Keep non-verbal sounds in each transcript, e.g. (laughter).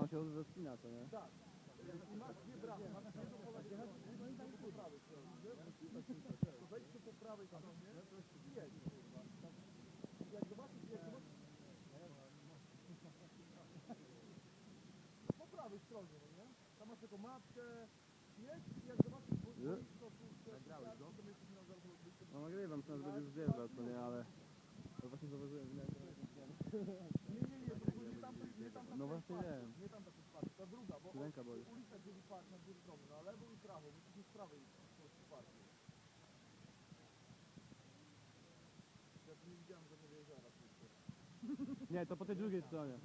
On się zaspina, co nie? Tak. I masz dwie bramy, masz do pola jechać, no i po prawej wejdź tu po prawej. Po prawej stronie, nie? Tam masz taką mapkę, jedź i jak zobaczysz, Nagrałeś go? będziesz No nagrywam, co nas będzie już zjeżdżał, co nie, ale... To właśnie zauważyłem, że... Nie, nie, nie, to nie tam, nie tam No właśnie nie. Nie tam taki park, ta bo ulica dzieli park na strony, na lewo i prawo, musisz mieć z prawej parku. Ja tu nie widziałem żadnego jeziora. Nie, to po tej drugiej stronie.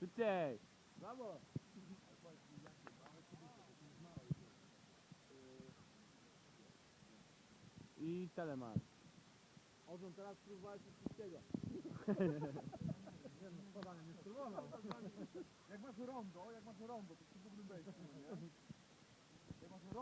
Szybciej! Brawo! I telemark. Ożon teraz spróbowałeś wszystkiego. (laughs) Nie no, spadanie nie spróbował. Jak masz rondo, jak masz rondo, to przy drugim